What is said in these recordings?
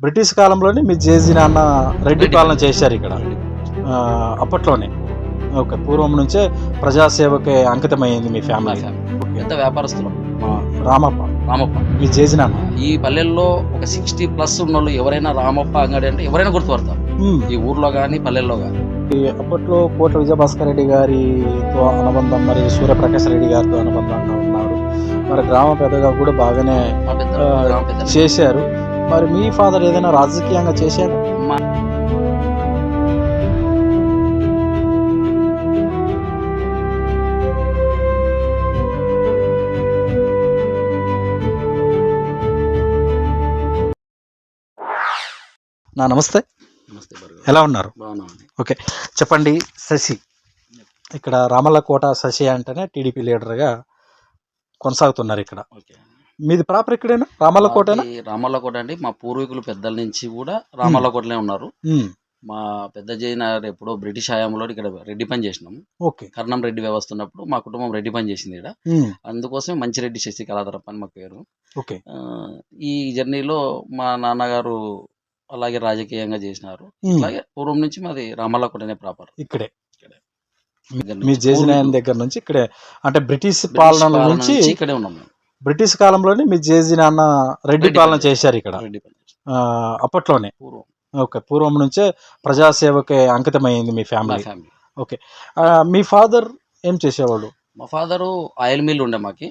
British కాలంలోనే మీ JG నాన్న రెడ్డి పాలన చేశారు ఇక్కడ. అప్పట్లోనే. ఓకే పూర్వం నుంచే ప్రజాసేవకి అంకితమైంది మీ మా ఫ్యామిలీ. పెద్ద వ్యాపారస్తులు. రామప్ప. రామప్ప. మీ జేజీ నాన్న. ఈ పల్లెల్లో ఒక సిక్స్టీ ప్లస్ ఉన్న వాళ్ళు ఎవరైనా రామప్ప అంగడి అంటే ఎవరైనా గుర్తుపడతారు. ఈ ఊర్లో కానీ పల్లెల్లో కానీ అప్పట్లో కోట్ల విజయభాస్కర్ రెడ్డి గారితో అనుబంధం మరి సూర్యప్రకాశ్ రెడ్డి గారితో అనుబంధంగా ఉన్నారు. మరి గ్రామ పెద్దగా కూడా బాగానే. చేశారు. మరి మీ ఫాదర్ ఏదైనా రాజకీయంగా చేశారు మా నా నమస్తే. ఎలా ఉన్నారు? బాగున్నామండి. చెప్పండి శశి. ఇక్కడ రామల్లకోట శశి అంటేనే టీడీపీ లీడర్గా కొనసాగుతున్నారు ఇక్కడ. ఓకే. మీది ప్రాపర్ ఇక్కడేనా? రామల్లకోటేనా? మాది రామల్లకోట అండి. మా పూర్వీకులు పెద్దల నుంచి కూడా రామల్లకోటలే ఉన్నారు. ఉమ్, మా పెద్ద జైనారు ఎప్పుడో బ్రిటిష్ హయాంలో ఇక్కడ రెడ్డి పని చేసినాం ఓకే. కర్ణం రెడ్డి వ్యవస్థ ఉన్నప్పుడు మా కుటుంబం రెడ్డి పని చేసింది ఇక్కడ ఉమ్, అందుకోసమే మంచిరెడ్డి శశి కళాధరప్ప అని మా పేరు. ఓకే. ఈ జర్నీలో మా నాన్నగారు అలాగే రాజకీయంగా చేసినారు. అలాగే పూర్వం నుంచి మాది రామల్లకోటనే ప్రాపర్. ఇక్కడే. మీ జేజీనాయన్ దగ్గర నుంచి ఇక్కడే. అంటే బ్రిటిష్ పాలన నుంచి ఇక్కడే ఉన్నాం. బ్రిటిష్ కాలంలోనే మీ జేజీ నాన్న రెడ్డి పాలన. చేశారు ఇక్కడ. అప్పట్లోనే. పూర్వం. ఓకే పూర్వం నుంచే ప్రజాసేవకి అంకితమైంది మీ ఫ్యామిలీ. ఆ, మీ ఫాదర్ ఏం చేసేవాడు మా ఫాదరు ఆయిల్ మిల్ ఉండే మాకి.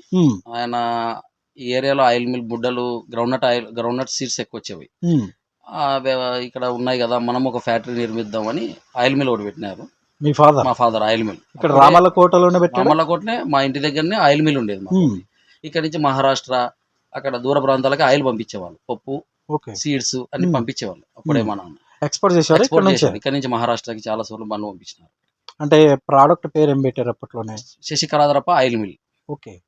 ఆయన ఈ ఏరియాలో ఆయిల్ మిల్ బుడ్డలు గ్రౌండ్నట్ ఆయిల్ గ్రౌండ్నట్ సీడ్స్ ఎక్కువ వచ్చేవి. ఇక్కడ ఉన్నాయి కదా మనం ఒక ఫ్యాక్టరీ నిర్మిద్దామని ఆయిల్ మిల్ ఒకటి పెట్టినారు. మీ ఫాదర్? మా ఫాదర్ ఆయిల్ మిల్. ఇక్కడ రామల్లకోటలోనే పెట్టాడు? రామల్లకోటనే మా ఇంటి దగ్గరనే ఆయిల్ మిల్ ఉండేది ఇక్కడ నుంచి మహారాష్ట్ర అక్కడ దూర ప్రాంతాలకి ఆయిల్ పంపించేవాళ్ళు. పప్పు ఓకే. సీడ్స్ అన్ని. పంపించేవాళ్ళు. అప్పుడే. మా నాన్న ఎక్స్పోర్ట్ చేశారు ఇక్కడ ఎక్స్పోర్ట్ నుంచి? చేశారు ఇక్కడ నుంచి మహారాష్ట్రకి చాలా సార్లు బండ్లు పంపించినారు. అంటే ప్రోడక్ట్ పేరు ఏం పెట్టారు అప్పట్లోనే? Sasikaladharappa oil mill. Okay.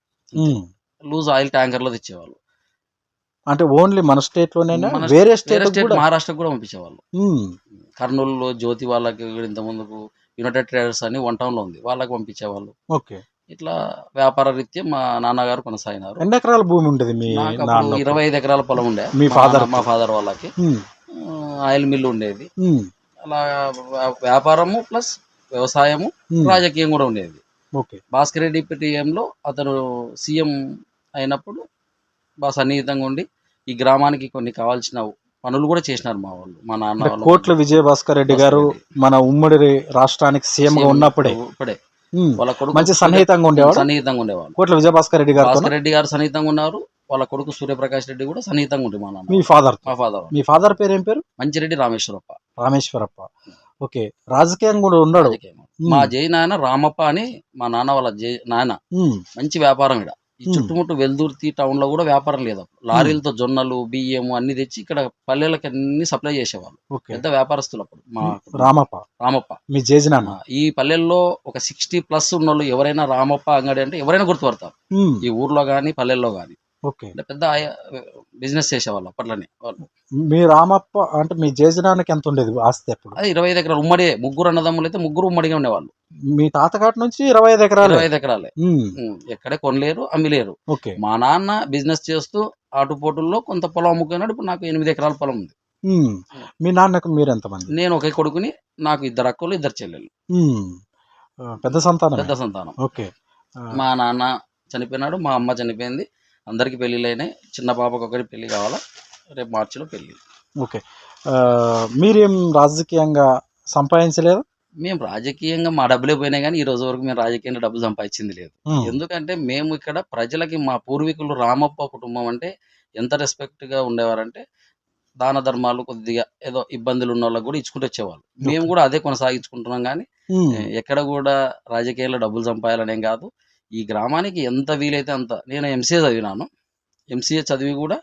Loose oil ట్యాంకర్లో తెచ్చేవాళ్ళు. అంటే ఓన్లీ మన స్టేట్ మన వేరే స్టేట్ స్టేట్ కూడా? మహారాష్ట్రకు కూడా పంపించేవాళ్ళు. కర్నూలులో జ్యోతి వాళ్ళకి ఇంత ముందుకు యునైటెడ్ ట్రేడర్స్ అని వన్ టౌన్లో ఉంది. వాళ్ళకి పంపించేవాళ్ళు. ఓకే. ఇట్లా వ్యాపార రీత్యా మా నాన్నగారు కొనసాగినారు. ఎన్ని ఎకరాల భూమి ఉండేది మీ ఇరవై ఐదు ఎకరాల పొలం ఉండే. మీ నాన్న- మా ఫాదర్ వాళ్ళకి. ఆయిల్ మిల్ ఉండేది. అలా వ్యా- వ్యాపారము ప్లస్ వ్యవసాయము రాజకీయం కూడా ఉండేది. ఓకే. భాస్కర్ రెడ్డి పిటిఎంలో అతను సీఎం అయినప్పుడు బాగా సన్నిహితంగా ఉండి ఈ గ్రామానికి కొన్ని కావాల్సిన పనులు కూడా చేసినారు మా వాళ్ళు మా నాన్న కోట్ల విజయభాస్కర్ రెడ్డి గారు మన ఉమ్మడి రాష్ట్రానికి సీఎం గా CM ఉన్నప్పుడే. ఇప్పుడే వాళ్ళ కొడుకు మంచి సన్నిహితంగా ఉండేవాడు? సన్నిహితంగా ఉండేవాళ్ళు కోట్ల విజయభాస్కర్ రెడ్డి గారు భాస్కర్ రెడ్డి గారు సన్నిహితంగా ఉన్నారు. వాళ్ళ కొడుకు సూర్యప్రకాష్ రెడ్డి కూడా సన్నిహితంగా ఉండే మా నాన్న. మీ ఫాదర్ మా ఫాదర్ మీ ఫాదర్ పేరు ఏం పేరు? మంచిరెడ్డి రామేశ్వరప్ప. రామేశ్వరప్ప. ఓకే. రాజకీయంగా కూడా ఉన్నాడు రాజకీయం. మా జై నాయన రామప్ప అని మా నాన్న వాళ్ళ జై నాయన. మంచి వ్యాపారం ఇక్కడ ఈ Hmm. చుట్టుముట్టు వెల్దుర్తి టౌన్లో కూడా వ్యాపారం లేదు లారీలతో జొన్నలు బియ్యము అన్ని తెచ్చి ఇక్కడ పల్లెలకి అన్ని సప్లై చేసేవాళ్ళు. పెద్ద వ్యాపారస్తులు అప్పుడు మా రామప్ప. రామప్ప. మీ ఆ, ఈ పల్లెల్లో ఒక సిక్స్టీ ప్లస్ ఉన్న ఎవరైనా రామప్ప అంగడి అంటే ఎవరైనా గుర్తుపడతారు. ఉమ్, ఈ ఊర్లో కానీ పల్లెల్లో కానీ ఓకే. పెద్ద బిజినెస్ చేసేవాళ్ళు అప్పట్లోనే. వాళ్ళు మీ రామప్ప అంటే మీ జేజినాన్నకి ఎంత ఉండేది ఆస్తి అప్పుడు? అది ఇరవై ఐదు ఎకరాలు ఉమ్మడి ముగ్గురు అన్నదమ్ములు అయితే ముగ్గురు ఉమ్మడిగా ఉండేవాళ్ళు. మీ తాతగాటి నుంచి ఇరవై ఐదు ఎకరాలు? ఇరవై ఐదు ఎకరాలే. ఎక్కడే కొనలేరు అమ్మిలేరు. ఓకే. మా నాన్న బిజినెస్ చేస్తూ ఆటుపోటుల్లో కొంత పొలం అమ్ముకున్నాడు ఇప్పుడు నాకు ఎనిమిది ఎకరాల పొలం ఉంది. మీ నాన్నకు మీరు ఎంతమంది నేను ఒకే కొడుకుని నాకు ఇద్దరు అక్కలు ఇద్దరు చెల్లెలు. పెద్ద సంతానం పెద్ద సంతానం. ఓకే. మా నాన్న చనిపోయినాడు మా అమ్మ చనిపోయింది. అందరికి పెళ్ళిళ్ళు అయినాయి చిన్న పాపకు ఒకటి పెళ్ళి కావాలా? రేపు మార్చిలో పెళ్ళి ఓకే. మీరేం రాజకీయంగా సంపాదించలేదు? మేము రాజకీయంగా మా డబ్బులే పోయినాయి కానీ ఈ రోజు వరకు మేము రాజకీయంగా డబ్బులు సంపాదించింది లేదు. ఎందుకంటే మేము ఇక్కడ ప్రజలకి మా పూర్వీకులు రామప్ప కుటుంబం అంటే ఎంత రెస్పెక్ట్గా ఉండేవారంటే దాన ధర్మాలు కొద్దిగా ఏదో ఇబ్బందులు ఉన్న వాళ్ళకి కూడా ఇచ్చుకుంటూ వచ్చేవాళ్ళు. మేము కూడా అదే కొనసాగించుకుంటున్నాం కానీ ఎక్కడ కూడా రాజకీయాల్లో డబ్బులు సంపాదాలనేం కాదు. ఈ గ్రామానికి ఎంత వీలైతే అంత నేను ఎంసీఏ చదివినాను. ఎంసీఏ చదివి కూడా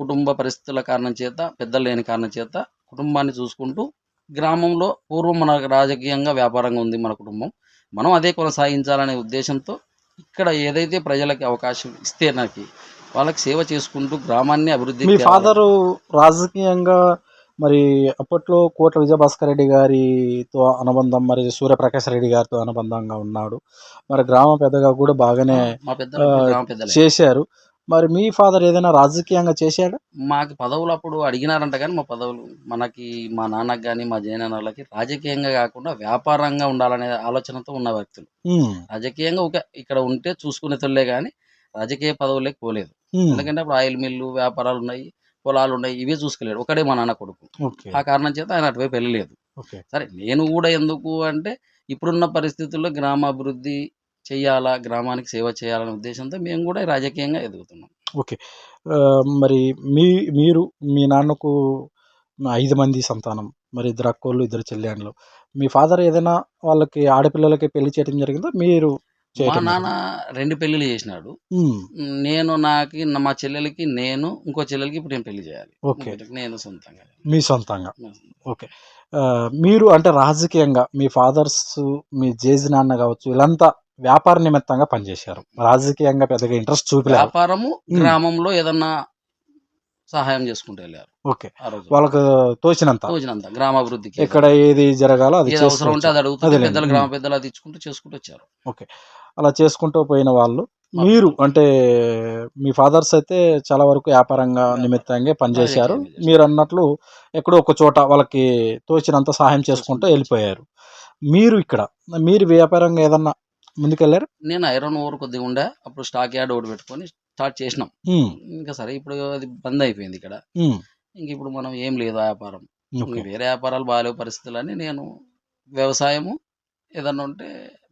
కుటుంబ పరిస్థితుల కారణం చేత పెద్దలు లేని కారణం చేత కుటుంబాన్ని చూసుకుంటూ గ్రామంలో పూర్వం మన రాజకీయంగా వ్యాపారంగా ఉంది మన కుటుంబం. మనం అదే కొనసాగించాలనే ఉద్దేశంతో ఇక్కడ ఏదైతే ప్రజలకి అవకాశం ఇస్తే నాకు వాళ్ళకి సేవ చేసుకుంటూ గ్రామాన్ని అభివృద్ధి మీ ఫాదరు రాజకీయంగా మరి అప్పట్లో కోట్ల విజయభాస్కర్ రెడ్డి గారితో అనుబంధం మరి సూర్యప్రకాశ్ రెడ్డి గారితో అనుబంధంగా ఉన్నాడు. మరి గ్రామ పెద్దగా కూడా బాగానే మా పెద్ద ఆ, గ్రామ పెద్దలే. చేశారు. మరి మీ ఫాదర్ ఏదైనా రాజకీయంగా చేశాడా? మాకు పదవులు అప్పుడు అడిగినారంట కానీ మా పదవులు మనకి మా నాన్నకి కానీ మా జయనాన్న వాళ్ళకి రాజకీయంగా కాకుండా వ్యాపారంగా ఉండాలనే ఆలోచనతో ఉన్న వ్యక్తులు. రాజకీయంగా ఒక ఇక్కడ ఉంటే చూసుకునే తొలే కానీ రాజకీయ పదవులకి పోలేదు. ఎందుకంటే అప్పుడు ఆయిల్ మిల్లు వ్యాపారాలు ఉన్నాయి. పొలాలు ఉన్నాయి ఇవే చూసుకోలేడు ఒకడే మా నాన్న కొడుకు. ఓకే. ఆ కారణం చేత ఆయన అటువైపు వెళ్ళలేదు. ఓకే. సరే నేను కూడా ఎందుకు అంటే ఇప్పుడున్న పరిస్థితుల్లో గ్రామాభివృద్ధి చేయాలా గ్రామానికి సేవ చేయాలనే ఉద్దేశంతో మేము కూడా రాజకీయంగా ఎదుగుతున్నాం. ఆ, మరి మీ మీరు మీ నాన్నకు ఐదు మంది సంతానం మరి ఇద్దరు అక్కోళ్ళు ఇద్దరు చెల్లెండ్లు మీ ఫాదర్ ఏదైనా వాళ్ళకి ఆడపిల్లలకి పెళ్ళి చేయడం జరిగిందా? మీరు మా నాన్న రెండు పెళ్ళిళ్ళు చేసినాడు. నేను నాకు మా చెల్లెలకి నేను ఇంకో చెల్లెలకి ఇప్పుడు నేను పెళ్ళి చేయాలి. ఓకే. నేను సొంతంగా మీ సొంతంగా? ఆ, మీరు అంటే రాజకీయంగా మీ ఫాదర్స్ మీ జేజి నాన్న కావచ్చు వీళ్ళంతా వ్యాపార నిమిత్తంగా పనిచేశారు. రాజకీయంగా పెద్దగా ఇంట్రెస్ట్ చూపలేదు వ్యాపారము గ్రామంలో ఏదన్నా సహాయం చేసుకుంటూ వెళ్ళారు. ఓకే. వాళ్ళకు తోచినంత? తోచినంత గ్రామాభివృద్ధికి. ఎక్కడ ఏది జరగాలో అది అవసరం ఉంటే. అది అడుగుతుంది. పెద్దలు గ్రామ పెద్దలు అది ఇచ్చుకుంటూ చేసుకుంటూ వచ్చారు. అలా చేసుకుంటూ పోయిన వాళ్ళు. మీరు అంటే మీ ఫాదర్స్ అయితే చాలా వరకు వ్యాపారంగా నిమిత్తంగా పనిచేశారు. మీరు అన్నట్లు ఎక్కడో ఒక చోట వాళ్ళకి తోచినంత సహాయం చేసుకుంటూ వెళ్ళిపోయారు. మీరు ఇక్కడ మీరు వ్యాపారంగా ఏదన్నా ముందుకెళ్ళారు? నేను ఐరన్ ఓవర్ కొద్దిగా ఉండే అప్పుడు స్టాక్ యార్డ్ ఒకటి పెట్టుకొని స్టార్ట్ చేసినాం. ఇంకా సరే ఇప్పుడు అది బంద్ అయిపోయింది ఇక్కడ. ఇంక ఇప్పుడు మనం ఏం లేదు వ్యాపారం. వేరే వ్యాపారాలు బాగాలేవు పరిస్థితులు అని నేను వ్యవసాయము ఏదన్నా ఉంటే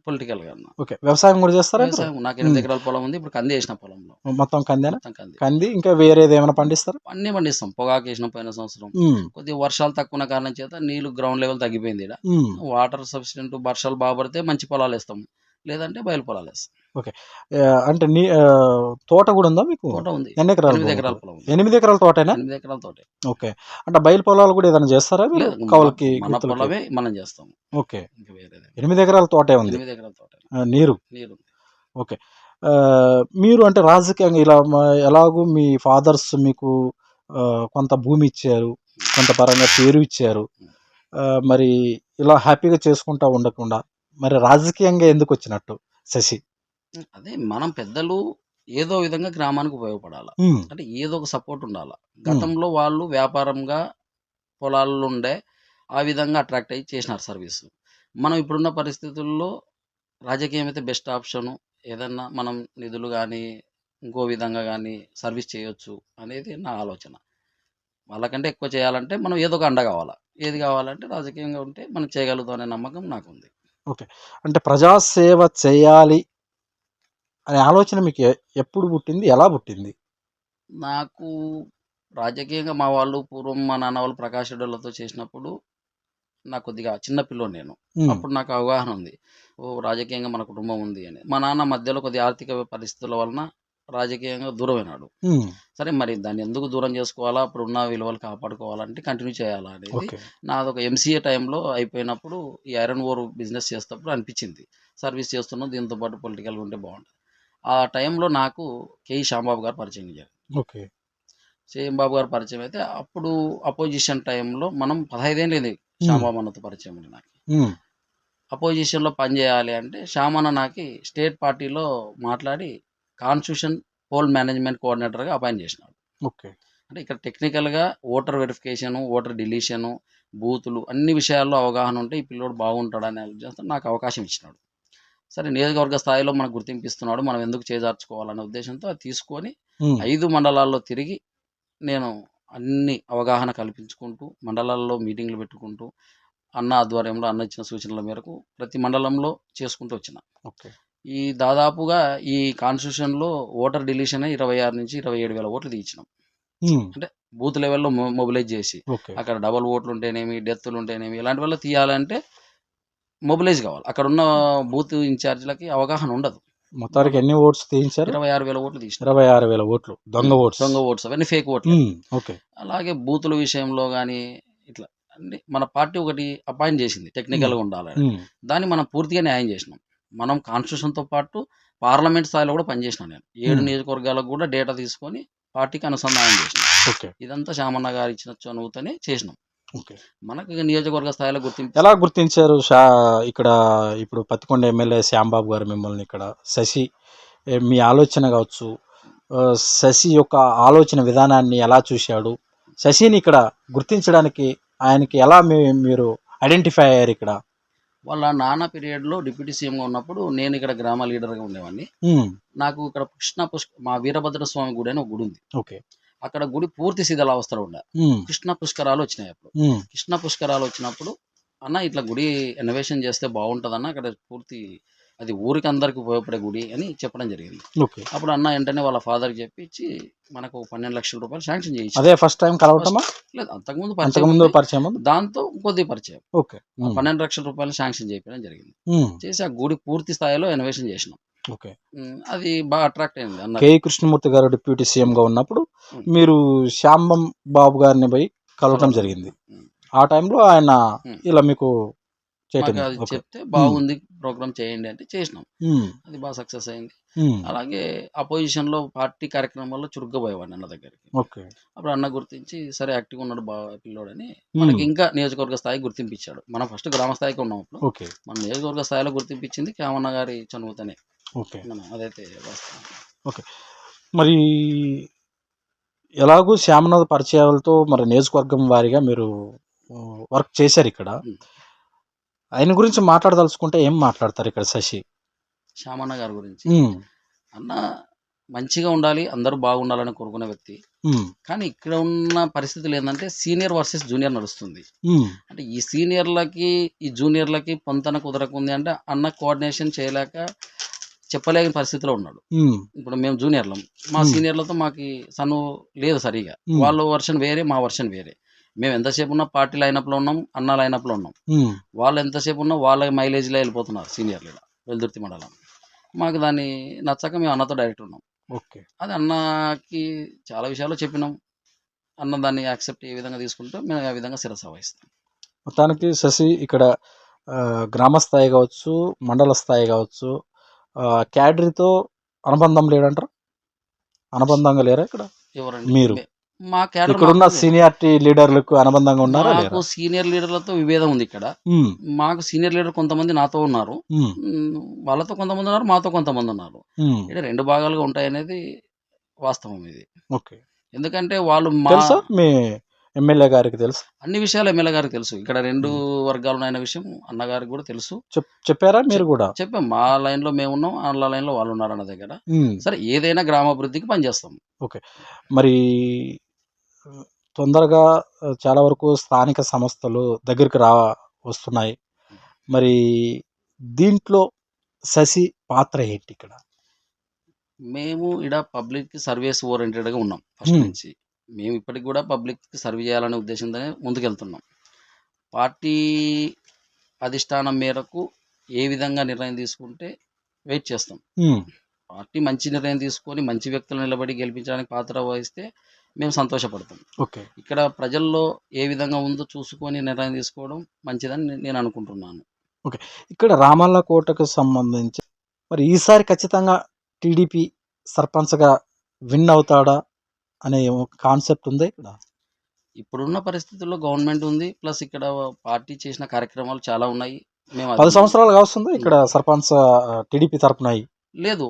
పొలిటికల్గా. ఓకే వ్యవసాయం కూడా చేస్తారా? వ్యవసాయం నాకు ఎనిమిది ఎకరాల పొలం ఉంది ఇప్పుడు కంది వేసిన పొలంలో. మొత్తం మొత్తం కంది. కంది ఇంకా వేరేది ఏమైనా పండిస్తారా? అన్ని పండిస్తాం పొగాకు వేసినాం పోయిన సంవత్సరం. కొద్దిగా వర్షాలు తక్కువ ఉన్న కారణం చేత నీళ్ళు గ్రౌండ్ లెవెల్ తగ్గిపోయింది ఇక్కడ. వాటర్ సఫిషియెంట్ వర్షాలు బాగా పడితే మంచి పొలాలు వేస్తాం. లేదంటే బయలు పొలాలు వేస్తాం ఆ, అంటే నీ తోట కూడా ఉందా మీకు? తోట ఉంది. ఎన్ని ఎకరాలు ఎనిమిది ఎకరాల? పొలం. ఎనిమిది ఎకరాల తోటేనా? ఎనిమిది ఎకరాల తోట. ఓకే. అంటే బయలు పొలాలు కూడా ఏదైనా చేస్తారా కౌలుకి మన-? పొలమే మనం చేస్తాం. ఓకే. ఎనిమిది ఎకరాల తోటే ఉంది. ఎనిమిది ఎకరాల తోట. నీరు? నీరు ఆ, మీరు అంటే రాజకీయంగా ఇలా ఎలాగూ మీ ఫాదర్స్ మీకు కొంత భూమి ఇచ్చారు కొంత పరంగా పేరు ఇచ్చారు. మరి ఇలా హ్యాపీగా చేసుకుంటా ఉండకుండా మరి రాజకీయంగా ఎందుకు వచ్చినట్టు శశి? అదే మనం పెద్దలు ఏదో విధంగా గ్రామానికి ఉపయోగపడాలి. ఉమ్, అంటే ఏదో ఒక సపోర్ట్ ఉండాలి. గతంలో వాళ్ళు వ్యాపారంగా పొలాల్లో ఉండే ఆ విధంగా అట్రాక్ట్ అయ్యి చేసినారు సర్వీస్. మనం ఇప్పుడున్న పరిస్థితుల్లో రాజకీయం అయితే బెస్ట్ ఆప్షన్. ఏదన్నా మనం నిధులు కానీ ఇంకో విధంగా కానీ సర్వీస్ చేయొచ్చు అనేది నా ఆలోచన. వాళ్ళకంటే ఎక్కువ చేయాలంటే మనం ఏదో ఒక అండ కావాలా. ఏది కావాలంటే రాజకీయంగా ఉంటే మనం చేయగలుగుతాం అనే నమ్మకం నాకుంది. అంటే ప్రజాసేవ చేయాలి అనే ఆలోచన మీకు ఎప్పుడు పుట్టింది? ఎలా పుట్టింది? నాకు రాజకీయంగా మా వాళ్ళు పూర్వం మా నాన్న వాళ్ళు ప్రకాష్ రెడ్డిలతో చేసినప్పుడు నాకు కొద్దిగా చిన్న పిల్లోడు నేను. అప్పుడు నాకు అవగాహన ఉంది. ఓ రాజకీయంగా మన కుటుంబం ఉంది అని. మా నాన్న మధ్యలో కొద్ది ఆర్థిక పరిస్థితుల వలన రాజకీయంగా దూరమైనాడు. సరే మరి దాన్ని ఎందుకు దూరం చేసుకోవాలా? అప్పుడు ఉన్న విలువలు కాపాడుకోవాలంటే కంటిన్యూ చేయాలా అనేది ఓకే. నాది ఒక ఎంసీఏ టైంలో అయిపోయినప్పుడు ఈ ఐరన్ ఓర్ బిజినెస్ చేసేటప్పుడు అనిపించింది. సర్వీస్ చేస్తున్నాం దీంతో పాటు పొలిటికల్గా ఉంటే బాగుంటుంది. ఆ టైంలో నాకు కేఈ శ్యాంబాబు గారు పరిచయం చేశారు ఓకే. సేమ్ బాబు గారు పరిచయం అయితే అప్పుడు అపోజిషన్ టైంలో మనం పదహైదేళ్ళు ఇది శ్యామబాబు అన్నతో పరిచయం ఉంది నాకు. అపోజిషన్లో పనిచేయాలి అంటే శ్యామన్న నాకు స్టేట్ పార్టీలో మాట్లాడి కాన్స్టిట్యూషన్ పోల్ మేనేజ్మెంట్ కోఆర్డినేటర్గా అపాయింట్ చేసినాడు. ఓకే. అంటే ఇక్కడ టెక్నికల్గా ఓటర్ వెరిఫికేషను ఓటర్ డిలీషను బూతులు అన్ని విషయాల్లో అవగాహన ఉంటే ఈ పిల్లోడు బాగుంటాడనే ఉద్దేశంతో నాకు అవకాశం ఇచ్చినాడు. సరే నియోజకవర్గ స్థాయిలో మనకు గుర్తింపు ఇస్తున్నాడు మనం ఎందుకు చేజార్చుకోవాలనే ఉద్దేశంతో అది తీసుకొని ఐదు మండలాల్లో తిరిగి నేను అన్ని అవగాహన కల్పించుకుంటూ మండలాల్లో మీటింగ్లు పెట్టుకుంటూ అన్న ఆధ్వర్యంలో అన్న ఇచ్చిన సూచనల మేరకు ప్రతి మండలంలో చేసుకుంటూ వచ్చిన. ఓకే. ఈ దాదాపుగా ఈ కాన్స్టిట్యూషన్లో ఓటర్ డిలీషన్ ఇరవై ఆరు నుంచి ఇరవై ఏడు వేల ఓట్లు తీయించినాం ఉమ్, బూత్ లెవెల్లో మొబిలైజ్ చేసి అక్కడ డబల్ ఓట్లు ఉంటేనేమి డెత్తులు ఉంటేనేమి ఇలాంటి వల్ల తీయాలంటే మొబిలైజ్ కావాలి. అక్కడ ఉన్న బూత్ ఇన్ఛార్జ్లకి అవగాహన ఉండదు. మొత్తానికి ఎన్ని ఓట్స్ తీయించారు? ఇరవై ఆరు వేల ఓట్లు తీసిన. ఇరవై ఆరు వేల ఓట్లు. దొంగ ఓట్స్. దొంగ ఓట్స్ అవన్నీ ఫేక్ ఓట్లు. ఓకే. అలాగే బూతుల విషయంలో కానీ ఇట్లా మన పార్టీ ఒకటి అపాయింట్ చేసింది టెక్నికల్గా ఉండాలని. దాన్ని మనం పూర్తిగా న్యాయం చేసినాం. మనం కాన్స్టిట్యూషన్తో పాటు పార్లమెంట్ స్థాయిలో కూడా పనిచేసినాం నేను. ఏడు. నియోజకవర్గాలకు కూడా డేటా తీసుకొని పార్టీకి అనుసంధానం చేసినాం. ఓకే. ఇదంతా శామన్న గారు ఇచ్చిన చనువుతోనే చేసినాం. ఓకే. మనకు నియోజకవర్గ స్థాయిలో గుర్తింపు ఎలా గుర్తించారు షా ఇక్కడ ఇప్పుడు పత్తికొండ ఎమ్మెల్యే శ్యాంబాబు గారు మిమ్మల్ని ఇక్కడ? శశి మీ ఆలోచన కావచ్చు. శశి యొక్క ఆలోచన విధానాన్ని ఎలా చూశాడు? శశిని ఇక్కడ గుర్తించడానికి ఆయనకి ఎలా మీరు ఐడెంటిఫై అయ్యారు ఇక్కడ? వాళ్ళ నాన్న పీరియడ్లో డిప్యూటీ సీఎంగా ఉన్నప్పుడు నేను ఇక్కడ గ్రామ లీడర్గా ఉండేవాడిని. ఉమ్, నాకు ఇక్కడ కృష్ణ పుష్క మా వీరభద్ర స్వామి గుడి అని ఒక గుడి ఉంది. ఓకే. అక్కడ గుడి పూర్తి శిథిలావస్థలో ఉండే. కృష్ణ పుష్కరాలు వచ్చినాయి అప్పుడు. కృష్ణ పుష్కరాలు వచ్చినప్పుడు అన్న ఇట్లా గుడి ఇన్నోవేషన్ చేస్తే బాగుంటుందన్న అక్కడ పూర్తి అది ఊరికి అందరికి ఉపయోగపడే గుడి అని చెప్పడం జరిగింది. ఓకే. అప్పుడు అన్న వెంటనే వాళ్ళ ఫాదర్కి చెప్పించి మనకు పన్నెండు లక్షల రూపాయలు శాంక్షన్ చేయించి అదే ఫస్ట్ టైం కలవటమా? లేదు అంతకుముందు అంతకు పరిచయం? దాంతో కొద్ది పరిచయం. ఓకే. పన్నెండు లక్షల రూపాయలు శాంక్షన్ చేయడం జరిగింది. చేసి ఆ గుడి పూర్తి స్థాయిలో ఇన్నోవేషన్ చేసినాం. ఓకే. అది బాగా అట్రాక్ట్ అయింది అన్న. కె. కృష్ణమూర్తి గారు డిప్యూటీ సీఎం గా ఉన్నప్పుడు. మీరు శ్యాంబం బాబు గారిని పోయి కలవటం జరిగింది. ఆ టైంలో ఆయన. ఇలా మీకు మాకు అది ఓకే. చెప్తే బాగుంది ప్రోగ్రామ్ చేయండి అంటే చేసినాం. అది బాగా సక్సెస్ అయింది. అలాగే అపోజిషన్లో పార్టీ కార్యక్రమాల్లో చురుగ్గా పోయేవాడిని అన్న దగ్గరికి. ఓకే. అప్పుడు అన్న గుర్తించి సరే యాక్టివ్గా ఉన్నాడు బాగా పిల్లోడని మనకి ఇంకా నియోజకవర్గ స్థాయి గుర్తింపించాడు మనం ఫస్ట్ గ్రామ స్థాయికి ఉన్నాం అప్పుడు. ఓకే. మన నియోజకవర్గ స్థాయిలో గుర్తింపించింది కేమన్న గారి చనువుతనే. ఓకే. మనం అదైతే వాస్తవం. మరి ఎలాగూ శ్యామనాథ్ పరిచయాలతో మరి నియోజకవర్గం వారిగా మీరు వర్క్ చేశారు ఇక్కడ. ఆయన గురించి మాట్లాడదలుచుకుంటే ఏం మాట్లాడతారు ఇక్కడ శశి? శ్యామన్న గారి గురించి. అన్న మంచిగా ఉండాలి అందరూ బాగుండాలని కోరుకునే వ్యక్తి. కానీ ఇక్కడ ఉన్న పరిస్థితులు ఏంటంటే సీనియర్ వర్సెస్ జూనియర్ నడుస్తుంది. అంటే ఈ సీనియర్లకి ఈ జూనియర్లకి పొంతన కుదరకుంది అంటే అన్న కోఆర్డినేషన్ చేయలేక చెప్పలేని పరిస్థితిలో ఉన్నాడు. ఇప్పుడు మేము జూనియర్లం. మా. సీనియర్లతో మాకు సను లేదు సరిగా. వాళ్ళ వర్షన్ వేరే మా వర్షన్ వేరే. మేము ఎంతసేపు ఉన్నా పార్టీ లైనప్లో ఉన్నాం అన్న లైనప్లో ఉన్నాం. వాళ్ళు ఎంతసేపు ఉన్నా వాళ్ళ మైలేజ్లో వెళ్ళిపోతున్నారు సీనియర్లు వెల్దుర్తి మండలం. మాకు దాన్ని నచ్చక మేము అన్నతో డైరెక్ట్ ఉన్నాం. ఓకే. అది అన్నకి చాలా విషయాలు చెప్పినాం. అన్న దాన్ని యాక్సెప్ట్ ఏ విధంగా తీసుకుంటే మేము ఆ విధంగా శిరస వహిస్తాం మొత్తానికి శశి ఇక్కడ గ్రామ స్థాయి కావచ్చు మండల స్థాయి కావచ్చు క్యాడరీతో అనుబంధం లేడంటారా? అనుబంధంగా లేరా ఇక్కడ? ఎవరండి? మీరు. మే- క్యాడర్ ఇక్కడున్న సీనియారిటీ లీడర్లకు అనుబంధంగా ఉన్నారా మాకు సీనియర్ లీడర్లతో విభేదం ఉంది ఇక్కడ. మాకు సీనియర్ లీడర్ కొంతమంది నాతో ఉన్నారు. వాళ్ళతో కొంతమంది ఉన్నారు మాతో కొంతమంది ఉన్నారు. ఇక్కడ రెండు భాగాలుగా ఉంటాయనేది వాస్తవం ఇది. ఓకే. ఎందుకంటే వాళ్ళు మా తెలుసా? మీ ఎమ్మెల్యే గారికి తెలుసు? అన్ని విషయాలు ఎమ్మెల్యే గారికి తెలుసు. ఇక్కడ రెండు వర్గాలు ఉన్నాయన్న విషయం అన్నగారికి కూడా తెలుసు. చెప్ చెప్పారా మీరు కూడా? చెప్పాం. మా లైన్లో మేము ఉన్నాం వాళ్ళ లైన్లో వాళ్ళు ఉన్నారు అన్న దగ్గర సరే ఏదైనా గ్రామాభివృద్ధికి పనిచేస్తాం. మరి తొందరగా చాలా వరకు స్థానిక సంస్థలు దగ్గరికి రా వస్తున్నాయి. మరి దీంట్లో శశి పాత్ర ఏంటి ఇక్కడ? మేము ఇక్కడ పబ్లిక్ సర్వీస్ ఓరియంటెడ్గా ఉన్నాం ఫస్ట్. నుంచి. మేము ఇప్పటికి కూడా పబ్లిక్కి సర్వ్ చేయాలనే ఉద్దేశంతోనే ముందుకెళ్తున్నాం. పార్టీ అధిష్టానం మేరకు ఏ విధంగా నిర్ణయం తీసుకుంటే వెయిట్ చేస్తాం. పార్టీ మంచి నిర్ణయం తీసుకొని మంచి వ్యక్తులు నిలబడి గెలిపించడానికి పాత్ర వహిస్తే మేము సంతోషపడతాం. ఓకే. ఇక్కడ ప్రజల్లో ఏ విధంగా ఉందో చూసుకొని నిర్ణయం తీసుకోవడం మంచిదని నేను అనుకుంటున్నాను. ఇక్కడ రామల్ల కోటకు సంబంధించి మరి ఈసారి ఖచ్చితంగా టీడీపీ సర్పంచ్గా విన్ అవుతాడా అనే కాన్సెప్ట్ ఉంది ఇక్కడ? ఇప్పుడున్న పరిస్థితుల్లో గవర్నమెంట్ ఉంది ప్లస్ ఇక్కడ పార్టీ చేసిన కార్యక్రమాలు చాలా ఉన్నాయి. మేము పది సంవత్సరాలు కావస్తుంది ఇక్కడ సర్పంచ్ టీడీపీ తరపున. లేదు.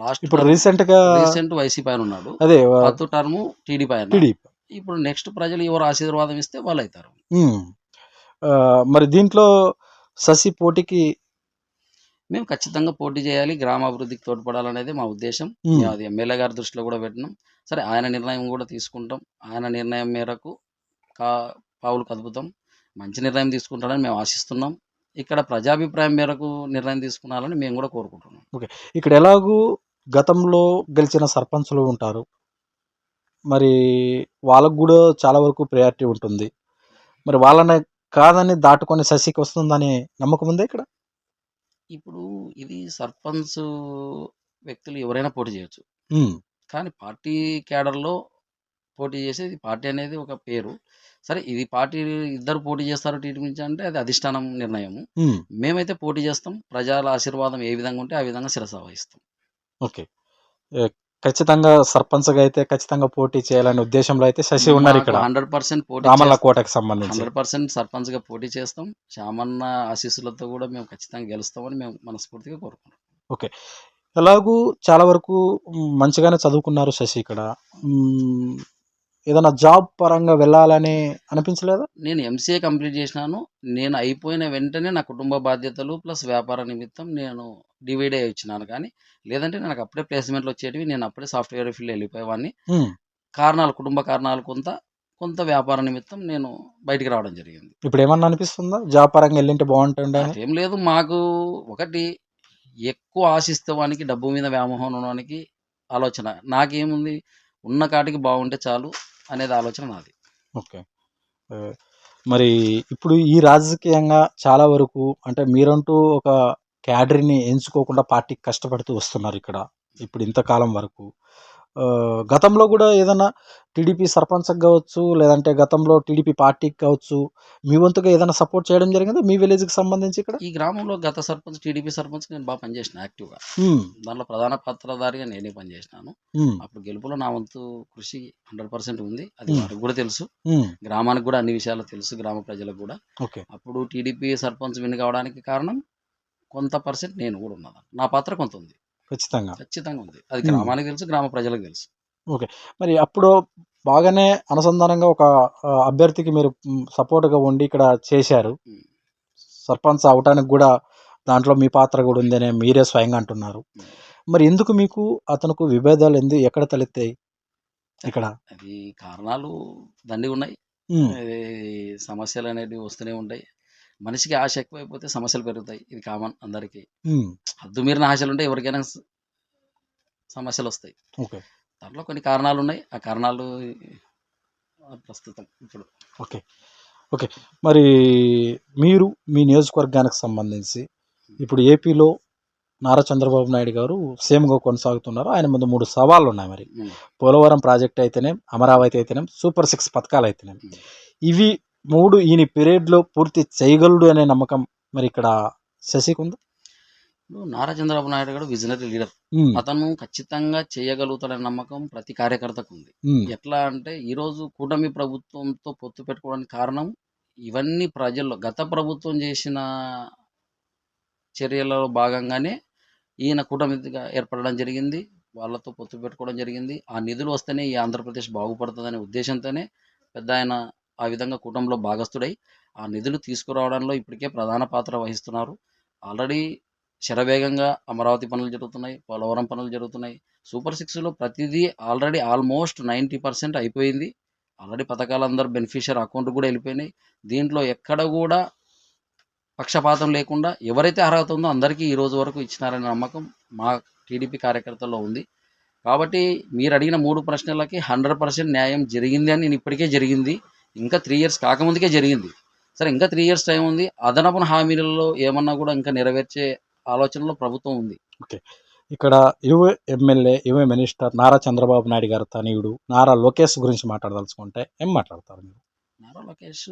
లాస్ట్ ఇప్పుడు రీసెంట్గా రీసెంట్ వైసీపీ ఆయన ఉన్నాడు. అదే పత్తు టర్మ్ టీడీపీ ఆయన. టీడీపీ. ఇప్పుడు నెక్స్ట్ ప్రజలు ఎవరు ఆశీర్వాదం ఇస్తే వాళ్ళు అవుతారు మరి దీంట్లో శశి పోటీకి మేము ఖచ్చితంగా పోటీ చేయాలి గ్రామాభివృద్ధికి తోడ్పడాలనేది మా ఉద్దేశం. అది ఎమ్మెల్యే గారి దృష్టిలో కూడా పెట్టినాం. సరే ఆయన నిర్ణయం కూడా తీసుకుంటాం. ఆయన నిర్ణయం మేరకు కా పావులు కదుపుతాం. మంచి నిర్ణయం తీసుకుంటారని మేము ఆశిస్తున్నాం. ఇక్కడ ప్రజాభిప్రాయం మేరకు నిర్ణయం తీసుకున్నారని మేము కూడా కోరుకుంటున్నాం. ఇక్కడ ఎలాగూ గతంలో గెలిచిన సర్పంచులు ఉంటారు. మరి వాళ్ళకు కూడా చాలా వరకు ప్రయారిటీ ఉంటుంది. మరి వాళ్ళని కాదని దాటుకొని శశికి వస్తుందని నమ్మకం ఉందా ఇక్కడ? ఇప్పుడు ఇది సర్పంచ్ వ్యక్తులు ఎవరైనా పోటీ చేయొచ్చు. కానీ పార్టీ క్యాడర్లో పోటీ చేసేది పార్టీ అనేది ఒక పేరు. సరే ఇది పార్టీ ఇద్దరు పోటీ చేస్తారు టీడీ నుంచి అంటే అది అధిష్టానం నిర్ణయం మేమైతే పోటీ చేస్తాం ప్రజల ఆశీర్వాదం ఏ విధంగా ఉంటే ఆ విధంగా శిరస వహిస్తాం ఓకే ఖచ్చితంగా సర్పంచ్గా అయితే ఖచ్చితంగా పోటీ చేయాలనే ఉద్దేశంలో అయితే శశి ఉన్నారు ఇక్కడ. హండ్రెడ్ పర్సెంట్ పోటీ రామల్ల కోటకు సంబంధించి. హండ్రెడ్ పర్సెంట్ సర్పంచ్గా పోటీ చేస్తాం. శామన్న ఆశీస్సులతో కూడా మేము ఖచ్చితంగా గెలుస్తామని మేము మనస్ఫూర్తిగా కోరుకుంటాం ఎలాగూ చాలా వరకు మంచిగానే చదువుకున్నారు శశి ఇక్కడ. ఏదైనా జాబ్ పరంగా వెళ్ళాలని అనిపించలేదా? నేను ఎంసీఏ కంప్లీట్ చేసినాను. నేను అయిపోయిన వెంటనే నా కుటుంబ బాధ్యతలు ప్లస్ వ్యాపార నిమిత్తం నేను డివైడ్ అయ్యి వచ్చినాను కానీ లేదంటే నాకు అప్పుడే ప్లేస్మెంట్లు వచ్చేటివి నేను అప్పుడే సాఫ్ట్వేర్ ఫీల్డ్ వెళ్ళిపోయేవాడిని. కారణాలు కుటుంబ కారణాలు కొంత కొంత వ్యాపార నిమిత్తం నేను బయటికి రావడం జరిగింది. ఇప్పుడు ఏమన్నా అనిపిస్తుందా? జాబ్ పరంగా వెళ్ళింటే బాగుంటుండే అని? ఏం లేదు మాకు ఒకటి ఎక్కువ ఆశిస్తే వానికి డబ్బు మీద వ్యామోహం ఉండడానికి ఆలోచన. నాకేముంది? ఉన్న కాటికి బాగుంటే చాలు. అనేది ఆలోచన నాది. ఓకే. మరి ఇప్పుడు ఈ రాజకీయంగా చాలా వరకు అంటే మీరంటూ ఒక క్యాడర్ని ఎంచుకోకుండా పార్టీకి కష్టపడుతూ వస్తున్నారు ఇక్కడ. ఇప్పుడు ఇంతకాలం వరకు. గతంలో కూడా ఏదైనా టీడీపీ సర్పంచ్కి కావచ్చు లేదంటే గతంలో టీడీపీ పార్టీకి కావచ్చు మీ వంతుగా ఏదైనా సపోర్ట్ చేయడం జరిగిందా? మీ విలేజ్కి సంబంధించి ఇక్కడ? ఈ గ్రామంలో గత సర్పంచ్ టీడీపీ సర్పంచ్ నేను బాగా పనిచేసిన యాక్టివ్గా. దాంట్లో ప్రధాన పాత్రధారిగా నేనే పనిచేసినాను. అప్పుడు గెలుపులో నా వంతు కృషి హండ్రెడ్ పర్సెంట్ ఉంది. అది. వారికి కూడా తెలుసు. గ్రామానికి కూడా అన్ని విషయాలు తెలుసు గ్రామ ప్రజలకు కూడా. ఓకే. అప్పుడు టీడీపీ సర్పంచ్ విన్ కావడానికి కారణం కొంత పర్సెంట్ నేను కూడా ఉన్నాను నా పాత్ర కొంత ఉంది. ఖచ్చితంగా. ఖచ్చితంగా ఉంది అది. గ్రామానికి తెలుసు గ్రామ ప్రజలకు తెలుసు. మరి అప్పుడు బాగానే అనుసంధానంగా ఒక అభ్యర్థికి మీరు సపోర్ట్గా ఉండి ఇక్కడ చేశారు. సర్పంచ్ అవటానికి కూడా దాంట్లో మీ పాత్ర కూడా ఉందనే మీరే స్వయంగా అంటున్నారు. మరి ఎందుకు మీకు అతనికి విభేదాలు ఎందుకు ఎక్కడ తలెత్తాయి? ఇక్కడ. అది కారణాలు దండి ఉన్నాయి సమస్యలు అనేటివి వస్తూనే ఉంటాయి. మనిషికి ఆశ ఎక్కువైపోతే సమస్యలు పెరుగుతాయి. ఇది కామన్ అందరికీ. హద్దు మీరిన ఆశలు ఉంటే ఎవరికైనా సమస్యలు వస్తాయి ఓకే. దాంట్లో కొన్ని కారణాలు ఉన్నాయి ఆ కారణాలు ప్రస్తుతం ఇప్పుడు. ఓకే. ఓకే. మరి మీరు మీ నియోజకవర్గానికి సంబంధించి ఇప్పుడు ఏపీలో నారా చంద్రబాబు నాయుడు గారు సేమ్గా కొనసాగుతున్నారు. ఆయన ముందు మూడు సవాళ్ళు ఉన్నాయి మరి. పోలవరం ప్రాజెక్ట్ అయితేనే అమరావతి అయితేనే సూపర్ సిక్స్ పథకాలు అయితేనే. ఇవి మూడు ఈయన పీరియడ్లో పూర్తి చేయగలడు అనే నమ్మకం మరి ఇక్కడ శశికి ఉంది? నారా చంద్రబాబు నాయుడు గారు విజనరీ లీడర్. అతను ఖచ్చితంగా చేయగలుగుతాడనే నమ్మకం ప్రతి కార్యకర్తకు ఉంది. ఎట్లా అంటే ఈరోజు కూటమి ప్రభుత్వంతో పొత్తు పెట్టుకోవడానికి కారణం ఇవన్నీ ప్రజల్లో గత ప్రభుత్వం చేసిన చర్యలలో భాగంగానే ఈయన కూటమిగా ఏర్పడడం జరిగింది. వాళ్ళతో పొత్తు పెట్టుకోవడం జరిగింది. ఆ నిధులు వస్తేనే ఈ ఆంధ్రప్రదేశ్ బాగుపడుతుందనే ఉద్దేశంతోనే పెద్ద ఆయన ఆ విధంగా కూటమిలో భాగస్థుడై ఆ నిధులు తీసుకురావడంలో ఇప్పటికే ప్రధాన పాత్ర వహిస్తున్నారు. ఆల్రెడీ శరవేగంగా అమరావతి పనులు జరుగుతున్నాయి పోలవరం పనులు జరుగుతున్నాయి. సూపర్ సిక్స్లో ప్రతిదీ ఆల్రెడీ ఆల్మోస్ట్ నైంటీ పర్సెంట్ అయిపోయింది. ఆల్రెడీ పథకాలు అందరు బెనిఫిషియర్ అకౌంట్ కూడా వెళ్ళిపోయినాయి. దీంట్లో ఎక్కడ కూడా పక్షపాతం లేకుండా ఎవరైతే అర్హత ఉందో అందరికీ ఈ రోజు వరకు ఇచ్చినారనే నమ్మకం మా టీడీపీ కార్యకర్తల్లో ఉంది. కాబట్టి మీరు అడిగిన మూడు ప్రశ్నలకి హండ్రెడ్ పర్సెంట్ న్యాయం జరిగింది అని నేను ఇప్పటికే జరిగింది. ఇంకా త్రీ ఇయర్స్ కాకముందుకే జరిగింది. సరే ఇంకా త్రీ ఇయర్స్ టైం ఉంది. అదనపు హామీలలో ఏమన్నా కూడా ఇంకా నెరవేర్చే ఆలోచనలో ప్రభుత్వం ఉంది. ఇక్కడ యువ ఎమ్మెల్యే యువ మినిస్టర్ నారా చంద్రబాబు నాయుడు గారు తనయుడు నారా లోకేష్ గురించి మాట్లాడదలుచుకుంటే ఏం మాట్లాడతారు మీరు? నారా లోకేష్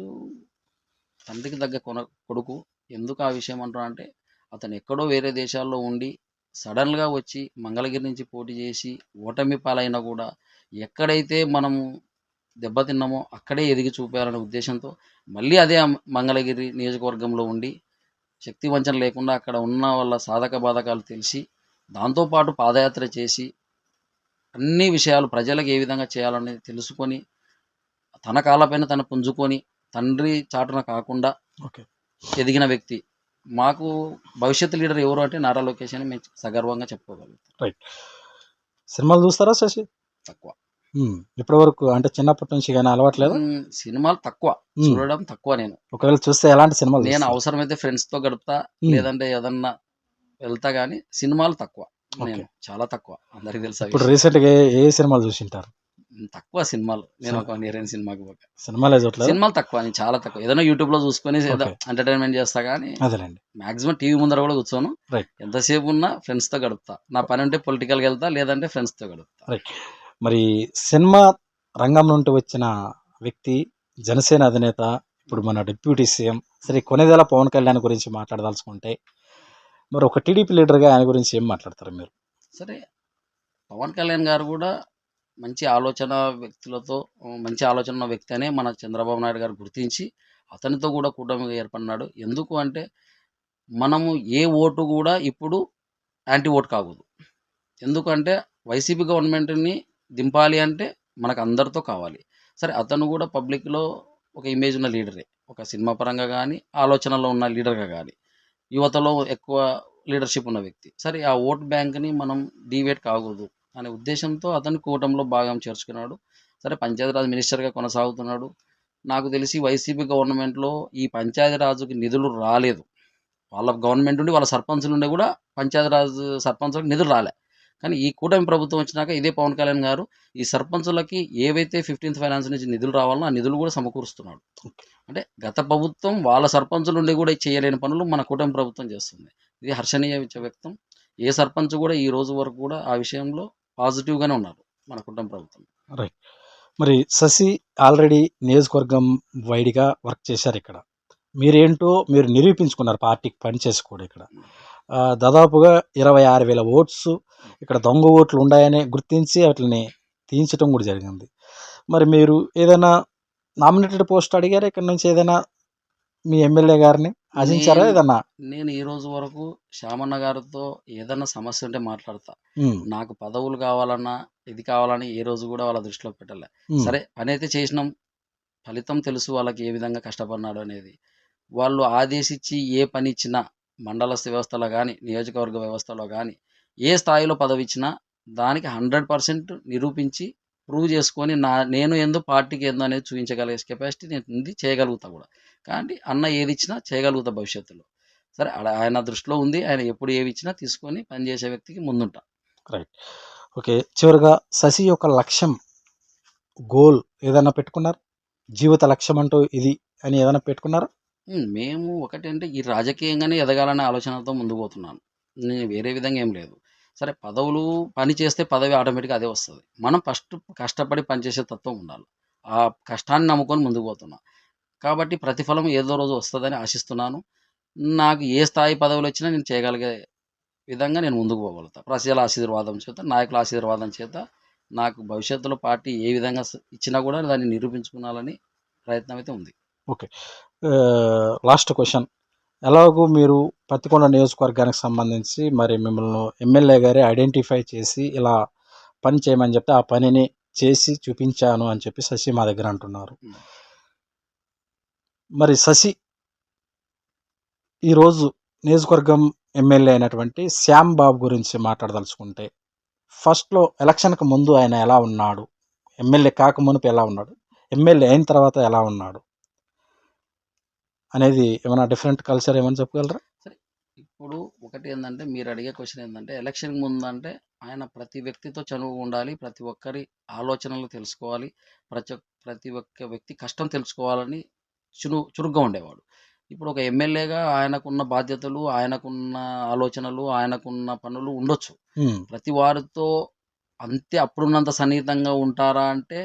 తండ్రికి తగ్గ కొన కొడుకు ఎందుకు ఆ విషయం అంటున్నా అంటే అతను ఎక్కడో వేరే దేశాల్లో ఉండి సడన్గా వచ్చి మంగళగిరి నుంచి పోటీ చేసి ఓటమి పాలైనా కూడా ఎక్కడైతే మనం దెబ్బతిన్నామో అక్కడే ఎదిగి చూపాలనే ఉద్దేశంతో మళ్ళీ అదే మంగళగిరి నియోజకవర్గంలో ఉండి శక్తి వంచన లేకుండా అక్కడ ఉన్న వాళ్ళ సాధక బాధకాలు తెలిసి దాంతోపాటు పాదయాత్ర చేసి అన్ని విషయాలు ప్రజలకు ఏ విధంగా చేయాలనేది తెలుసుకొని తన కాళ్ళపైన తను పుంజుకొని తండ్రి చాటున కాకుండా ఓకే. ఎదిగిన వ్యక్తి. మాకు భవిష్యత్ లీడర్ ఎవరు అంటే నారా లోకేష్ అని మేము సగర్వంగా చెప్పుకోగలుగుతాం. సినిమాలు చూస్తారా శశి? తక్కువ. ఇప్పటి వరకు అంటే చిన్నప్పటి నుంచి కానీ అలవాట్లేదు? సినిమాలు తక్కువ. చూడడం తక్కువ నేను. ఒకవేళ చూస్తే ఎలాంటి సినిమాలు నేను? అవసరమైతే ఫ్రెండ్స్తో గడుపుతా లేదంటే ఏదన్నా వెళ్తా గానీ సినిమాలు తక్కువ. నేను. చాలా తక్కువ. అందరికి తెలుసా ఇప్పుడు రీసెంట్గా ఏ- సినిమాలు చూసింటారు? తక్కువ సినిమాలు. నేను ఒక నేరేని సినిమాకి పోక సినిమాలే సినిమాలు తక్కువ. నేను చాలా తక్కువ. ఏదైనా యూట్యూబ్లో చూసుకొని. ఎంటర్టైన్మెంట్ చేస్తా కానీ మాక్సిమం టీవీ ముందర కూడా కూర్చోను. ఎంతసేపు ఉన్నా ఫ్రెండ్స్తో గడుపుతా. నా పని ఉంటే పొలిటికల్కి వెళ్తా లేదంటే ఫ్రెండ్స్తో గడుపుతా మరి సినిమా రంగం నుండి వచ్చిన వ్యక్తి జనసేన అధినేత ఇప్పుడు మన డిప్యూటీ సీఎం శ్రీ కొనేదేల పవన్ కళ్యాణ్ గురించి మాట్లాడదలుచుకుంటే మరి ఒక టీడీపీ లీడర్గా ఆయన గురించి ఏం మాట్లాడతారు మీరు? సరే పవన్ కళ్యాణ్ గారు కూడా మంచి ఆలోచన వ్యక్తులతో మంచి ఆలోచన ఉన్న వ్యక్తి అనే మన చంద్రబాబు నాయుడు గారు గుర్తించి అతనితో కూడా కూటమిగా ఏర్పడినాడు. ఎందుకు అంటే మనము ఏ ఓటు కూడా ఇప్పుడు యాంటీ ఓటు కాకూడదు. ఎందుకంటే వైసీపీ గవర్నమెంట్ని దింపాలి అంటే మనకు అందరితో కావాలి. సరే అతను కూడా పబ్లిక్లో ఒక ఇమేజ్ ఉన్న లీడరే. ఒక సినిమా పరంగా కానీ ఆలోచనలో ఉన్న లీడర్గా కానీ యువతలో ఎక్కువ లీడర్షిప్ ఉన్న వ్యక్తి. సరే ఆ ఓట్ బ్యాంక్ని మనం డివేట్ కాకూడదు అనే ఉద్దేశంతో అతను కూటంలో భాగం చేర్చుకున్నాడు. సరే పంచాయతీరాజ్ మినిస్టర్గా కొనసాగుతున్నాడు. నాకు తెలిసి వైసీపీ గవర్నమెంట్లో ఈ పంచాయతీరాజుకి నిధులు రాలేదు. వాళ్ళ గవర్నమెంట్ నుండి వాళ్ళ సర్పంచ్ నుండి కూడా పంచాయతీరాజ్ సర్పంచులకు నిధులు రాలే. కానీ ఈ కూటమి ప్రభుత్వం వచ్చినాక ఇదే పవన్ కళ్యాణ్ గారు ఈ సర్పంచులకి ఏవైతే ఫిఫ్టీన్త్ ఫైనాన్స్ నుంచి నిధులు రావాలో ఆ నిధులు కూడా సమకూరుస్తున్నాడు. అంటే గత ప్రభుత్వం వాళ్ళ సర్పంచుల నుండి కూడా చేయలేని పనులు మన కూటమి ప్రభుత్వం చేస్తుంది. ఇది హర్షణీయ వ్యక్తం. ఏ సర్పంచ్ కూడా ఈ రోజు వరకు కూడా ఆ విషయంలో పాజిటివ్గానే ఉన్నారు మన కుటుంబ ప్రభుత్వం. మరి శశి ఆల్రెడీ నియోజకవర్గం వైడ్గా వర్క్ చేశారు ఇక్కడ. మీరేంటో మీరు నిరూపించుకున్నారు పార్టీకి పనిచేసి కూడా ఇక్కడ. ఆ, దాదాపుగా ఇరవై ఆరు వేల ఓట్స్ ఇక్కడ దొంగ ఓట్లు ఉన్నాయని గుర్తించి వాటిని తీయించడం కూడా జరిగింది. మరి మీరు ఏదైనా నామినేటెడ్ పోస్ట్ అడిగారా? ఇక్కడ నుంచి ఏదైనా మీ ఎమ్మెల్యే గారిని ఆశించారా? నేను- ఏదన్నా? నేను ఈ రోజు వరకు శ్యామన్న గారితో ఏదైనా సమస్య ఉంటే మాట్లాడతా. నాకు పదవులు కావాలన్నా ఇది కావాలని ఏ రోజు కూడా వాళ్ళ దృష్టిలో పెట్టలే. సరే పని అయితే చేసినాం. ఫలితం తెలుసు వాళ్ళకి ఏ విధంగా కష్టపడినాడు అనేది. వాళ్ళు ఆదేశించి ఏ పని ఇచ్చినా మండల వ్యవస్థలో కానీ నియోజకవర్గ వ్యవస్థలో కానీ ఏ స్థాయిలో పదవి ఇచ్చినా దానికి హండ్రెడ్ పర్సెంట్ నిరూపించి ప్రూవ్ చేసుకొని నా నేను ఎందు పార్టీకి ఎందు అనేది చూపించగలిగే కెపాసిటీ నేను ఉంది చేయగలుగుతా కూడా. కానీ అన్న ఏది ఇచ్చినా చేయగలుగుతా భవిష్యత్తులో. సరే ఆయన దృష్టిలో ఉంది ఆయన ఎప్పుడు ఏవి ఇచ్చినా తీసుకొని పనిచేసే వ్యక్తికి ముందుంటా. ఓకే చివరిగా శశి యొక్క లక్ష్యం గోల్ ఏదైనా పెట్టుకున్నారు? జీవిత లక్ష్యం అంటూ ఇది అని ఏదైనా పెట్టుకున్నారా? మేము ఒకటంటే ఈ రాజకీయంగానే ఎదగాలనే ఆలోచనతో ముందుకు పోతున్నాను నేను వేరే విధంగా ఏం లేదు. సరే పదవులు పని చేస్తే పదవి ఆటోమేటిక్గా అదే వస్తుంది. మనం ఫస్ట్ కష్టపడి పనిచేసే తత్వం ఉండాలి. ఆ కష్టాన్ని నమ్ముకొని ముందుకు పోతున్నా. కాబట్టి ప్రతిఫలం ఏదో రోజు వస్తుందని ఆశిస్తున్నాను. నాకు ఏ స్థాయి పదవులు వచ్చినా నేను చేయగలిగే విధంగా నేను ముందుకు పోగలుగుతా. ప్రజల ఆశీర్వాదం చేత నాయకుల ఆశీర్వాదం చేత నాకు భవిష్యత్తులో పార్టీ ఏ విధంగా స- ఇచ్చినా కూడా దాన్ని నిరూపించుకోవాలని ప్రయత్నం అయితే ఉంది. ఓకే. లాస్ట్ క్వశ్చన్ ఎలాగో మీరు పత్తికొండ నియోజకవర్గానికి సంబంధించి మరి మిమ్మల్ని ఎమ్మెల్యే గారే ఐడెంటిఫై చేసి ఇలా పని చేయమని చెప్తే ఆ పనిని చేసి చూపించాను అని చెప్పి శశి మా దగ్గర అంటున్నారు. మరి శశి ఈరోజు నియోజకవర్గం ఎమ్మెల్యే అయినటువంటి శ్యామ్ బాబు గురించి మాట్లాడదలుచుకుంటే ఫస్ట్లో ఎలక్షన్కి ముందు ఆయన ఎలా ఉన్నాడు? ఎమ్మెల్యే కాక మునుపు ఎలా ఉన్నాడు? ఎమ్మెల్యే అయిన తర్వాత ఎలా ఉన్నాడు? అనేది ఏమైనా డిఫరెంట్ కల్చర్ ఏమైనా చెప్పగలరా? ఇప్పుడు ఒకటి ఏంటంటే మీరు అడిగే క్వశ్చన్ ఏంటంటే ఎలక్షన్ ముందు అంటే ఆయన ప్రతి వ్యక్తితో చనువు ఉండాలి ప్రతి ఒక్కరి ఆలోచనలు తెలుసుకోవాలి ప్రతి ప్రతి ఒక్క వ్యక్తి కష్టం తెలుసుకోవాలని చురు చురుగ్గా ఉండేవాడు. ఇప్పుడు ఒక ఎమ్మెల్యేగా ఆయనకున్న బాధ్యతలు ఆయనకున్న ఆలోచనలు ఆయనకున్న పనులు ఉండొచ్చు. ప్రతి వారితో అంతే అప్పుడున్నంత సన్నిహితంగా ఉంటారా అంటే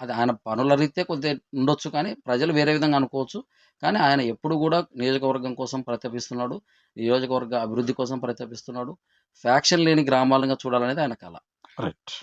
అది ఆయన పనుల రీత్యా కొద్దిగా ఉండొచ్చు కానీ ప్రజలు వేరే విధంగా అనుకోవచ్చు. కానీ ఆయన ఎప్పుడు కూడా నియోజకవర్గం కోసం ప్రతిపిస్తున్నాడు. నియోజకవర్గ అభివృద్ధి కోసం ప్రతిపిస్తున్నాడు. ఫ్యాక్షన్ లేని గ్రామాలుగా చూడాలనేది ఆయన కళ రైట్